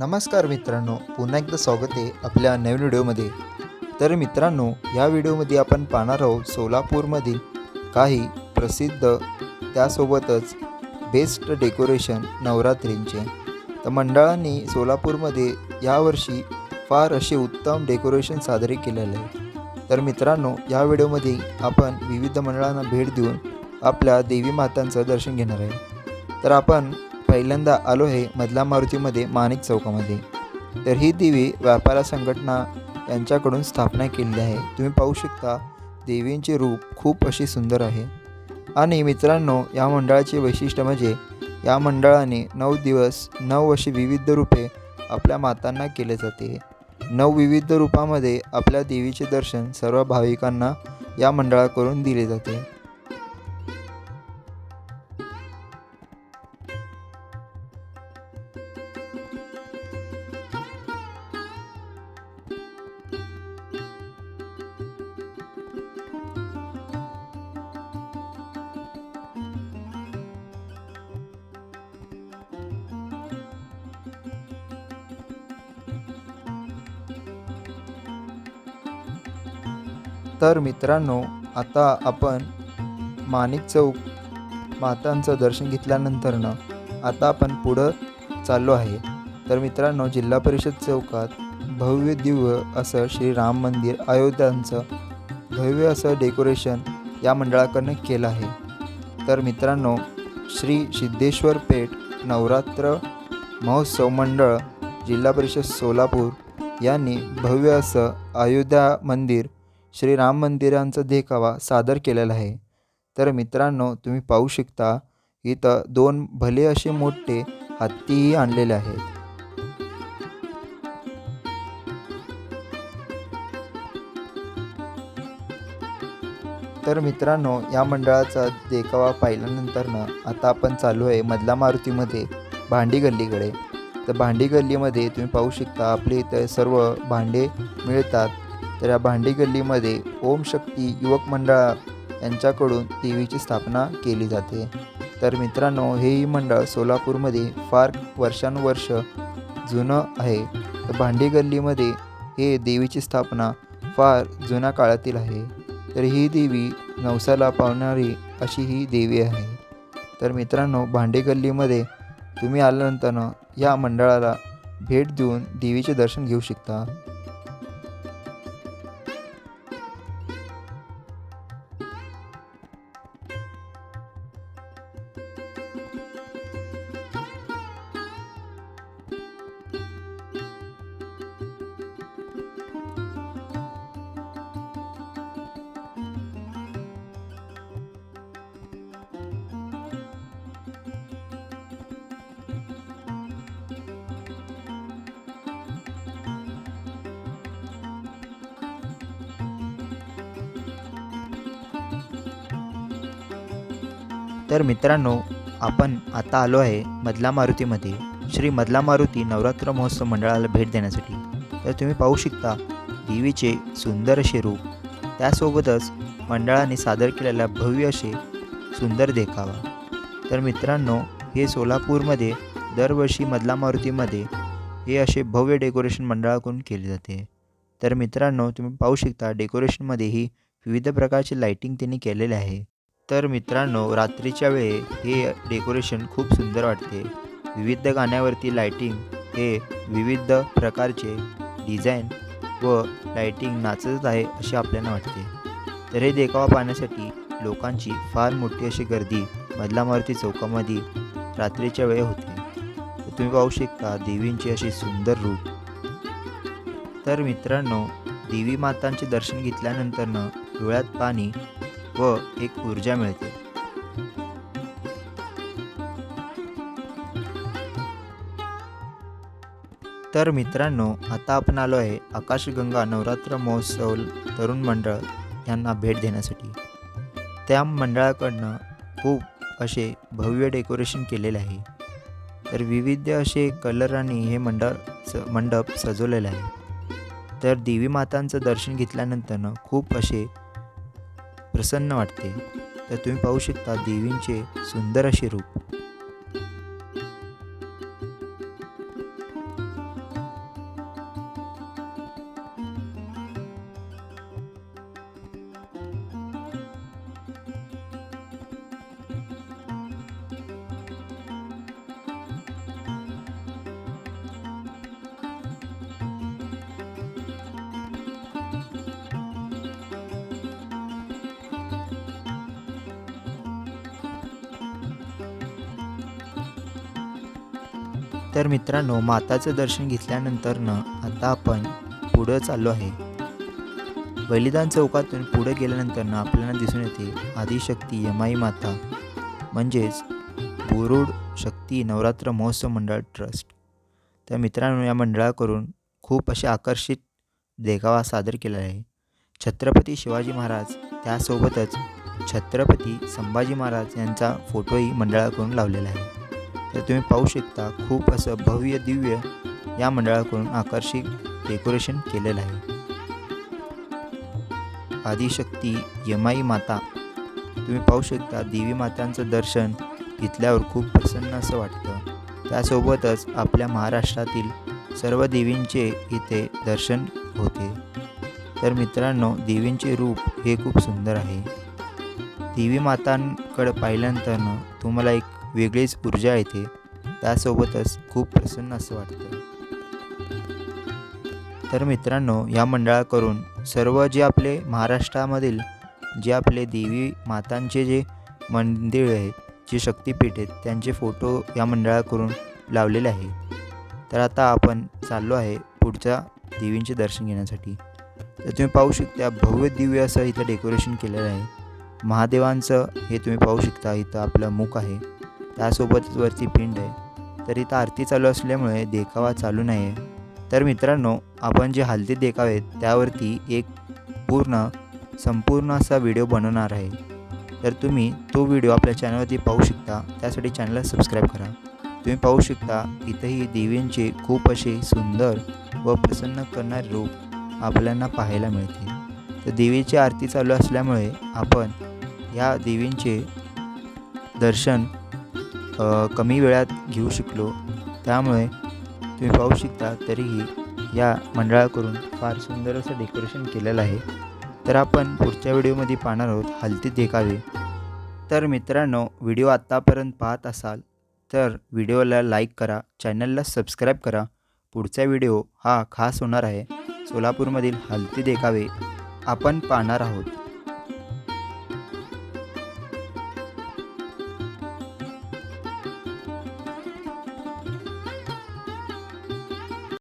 नमस्कार मित्रांनो पुन्हा एकदा स्वागत आहे आपल्या नवीन व्हिडिओमध्ये. तर मित्रांनो या व्हिडिओमध्ये आपण पाहणार आहोत सोलापूरमधील काही प्रसिद्ध त्यासोबतच बेस्ट डेकोरेशन नवरात्रींचे. तर मंडळांनी सोलापूरमध्ये यावर्षी फार असे उत्तम डेकोरेशन साजरे केलेले आहे तर मित्रांनो या व्हिडिओमध्ये आपण विविध मंडळांना भेट देऊन आपल्या देवी मातांचं दर्शन घेणार आहे. तर आपण पहिल्यांदा आलो आहे मधला मारुतीमध्ये माणिक चौकामध्ये. तर ही देवी व्यापारा संघटना यांच्याकडून स्थापना केलेली आहे. तुम्ही पाहू शकता देवींचे रूप खूप अशी सुंदर आहे. आणि मित्रांनो या मंडळाचे वैशिष्ट्य म्हणजे या मंडळाने नऊ दिवस नऊ अशी विविध रूपे आपल्या मातांना केले जाते. नऊ विविध रूपामध्ये आपल्या देवीचे दर्शन सर्व भाविकांना या मंडळाकडून दिले जाते. तर मित्रांनो आता आपण माणिक चौक मातांचं दर्शन घेतल्यानंतरनं आता आपण पुढं चाललो आहे. तर मित्रांनो जिल्हा परिषद चौकात भव्य दिव्य असं श्री राम मंदिर अयोध्यांचं भव्य असं डेकोरेशन या मंडळाकडनं केलं आहे. तर मित्रांनो श्री सिद्धेश्वर पेठ नवरात्र महोत्सव मंडळ जिल्हा परिषद सोलापूर यांनी भव्य असं अयोध्या मंदिर श्री राम मंदिरांचा देखावा सादर केलेला आहे. तर मित्रांनो तुम्ही पाहू शकता इथं दोन भले असे मोठे हत्तीही आणलेले आहेत. तर मित्रांनो या मंडळाचा देखावा पाहिल्यानंतरनं आता आपण चालू आहे मधला मारुतीमध्ये भांडी गल्लीकडे. तर भांडी गल्लीमध्ये तुम्ही पाहू शकता आपले इथं सर्व भांडे मिळतात. तर या भांडी गल्लीमध्ये ओम शक्ती युवक मंडळ यांच्याकडून देवीची स्थापना केली जाते. तर मित्रांनो हेही मंडळ सोलापूरमध्ये फार वर्षानुवर्ष जुनं आहे. तर भांडी गल्लीमध्ये हे देवीची स्थापना फार जुन्या काळातील आहे. तर ही देवी नवसाला पावणारी अशी ही देवी आहे. तर मित्रांनो भांडी गल्लीमध्ये तुम्ही आल्यानंतर या मंडळाला भेट देऊन देवीचे दर्शन घेऊ शकता. तर मित्रांनो आपण आता आलो आहे मधला मारुतीमध्ये. श्री मधला मारुती नवरात्र महोत्सव मंडळाला भेट देण्यासाठी. तर तुम्ही पाहू शकता देवीचे सुंदर असे रूप. त्यासोबतच मंडळाने सादर केलेला भव्य असे सुंदर देखावा. तर मित्रांनो हे सोलापूरमध्ये दरवर्षी मधला मारुतीमध्ये हे असे भव्य डेकोरेशन मंडळाकडून केले जाते. तर मित्रांनो तुम्ही पाहू शकता डेकोरेशनमध्येही विविध प्रकारचे लाईटिंग त्यांनी केलेले आहे. तर मित्रांनो रात्रीच्या वेळी हे डेकोरेशन खूप सुंदर वाटते. विविध गाण्यावरती लाईटिंग हे विविध प्रकारचे डिझाईन व लाईटिंग नाचत आहे असे आपल्याला वाटते. तर हे देखावा पाहण्यासाठी लोकांची फार मोठी अशी गर्दी मधला मारुती चौकामध्ये रात्रीच्या वेळे होते. तर तुम्ही पाहू शकता देवींची अशी सुंदर रूप. तर मित्रांनो देवी मातांचे दर्शन घेतल्यानंतरनं डोळ्यात पाणी व एक ऊर्जा मिळते. तर मित्रांनो आता आपण आलो आहे आकाशगंगा नवरात्र महोत्सव तरुण मंडळ यांना भेट देण्यासाठी. त्या मंडळाकडनं खूप असे भव्य डेकोरेशन केलेले आहे. तर विविध असे कलरांनी हे मंडळ स मंडप सजवलेलं आहे. तर देवी मातांचं दर्शन घेतल्यानंतरनं खूप असे प्रसन्न वाटते. तर तुम्ही पाहू शकता देवींचे सुंदर असे रूप. तर मित्रांनो माताचं दर्शन घेतल्यानंतरनं आता आपण पुढं चाललो आहे. बलिदान चौकातून पुढे गेल्यानंतरनं आपल्याला दिसून येते आदिशक्ती यमाई माता म्हणजेच बोरुड शक्ती नवरात्र महोत्सव मंडळ ट्रस्ट. तर मित्रांनो या मंडळाकडून खूप असे आकर्षित देखावा सादर केला आहे. छत्रपती शिवाजी महाराज त्यासोबतच छत्रपती संभाजी महाराज यांचा फोटोही मंडळाकडून लावलेला आहे. तर तुम्ही पाहू शकता खूप असं भव्य दिव्य या मंडळाकडून आकर्षित डेकोरेशन केलेलं आहे. आदिशक्ती यमाई माता. तुम्ही पाहू शकता देवी मातांचं दर्शन घेतल्यावर खूप प्रसन्न असं वाटतं. त्यासोबतच आपल्या महाराष्ट्रातील सर्व देवींचे इथे दर्शन होते. तर मित्रांनो देवींचे रूप हे खूप सुंदर आहे. देवी मातांकडे पाहिल्यानंतरनं तुम्हाला एक वेगळीच ऊर्जा येते. त्यासोबतच खूप प्रसन्न असं वाटतं. तर मित्रांनो या मंडळाकडून सर्व जे आपले महाराष्ट्रामधील जे आपले देवी मातांचे जे मंदिर आहेत जे शक्तिपीठ आहेत त्यांचे फोटो या मंडळाकडून लावलेले आहे. तर आता आपण चाललो आहे पुढच्या देवींचे दर्शन घेण्यासाठी. तर तुम्ही पाहू शकता भव्य दिव्य असं इथं डेकोरेशन केलेलं आहे. महादेवांचं हे तुम्ही पाहू शकता इथं आपलं मुख आहे. त्यासोबतच वरती पिंड आहे. तर इथं आरती चालू असल्यामुळे देखावा चालू नाही आहे तर मित्रांनो आपण जे हलते देखावे आहेत त्यावरती एक पूर्ण संपूर्ण असा व्हिडिओ बनवणार आहे. तर तुम्ही तो व्हिडिओ आपल्या चॅनलवरती पाहू शकता. त्यासाठी चॅनलला सबस्क्राईब करा. तुम्ही पाहू शकता इथंही देवींचे खूप असे सुंदर व प्रसन्न करणारे रूप आपल्याला पाहायला मिळते तर देवीची आरती चालू असल्यामुळे आपण या देवींचे दर्शन कमी वेळात घेऊ शकलो. त्यामुळे तुम्ही पाहू शकता तरीही या मंडळाकडून फार सुंदर असं डेकोरेशन केलेलं आहे. तर आपण पुढच्या व्हिडिओमध्ये पाहणार आहोत हलती देखावे. तर मित्रांनो व्हिडिओ आत्तापर्यंत पाहत असाल तर व्हिडिओला लाईक करा चॅनलला सबस्क्राईब करा. पुढचा व्हिडिओ हा खास होणार आहे सोलापूरमधील हलती देखावे. आपण पाहणार आहोत.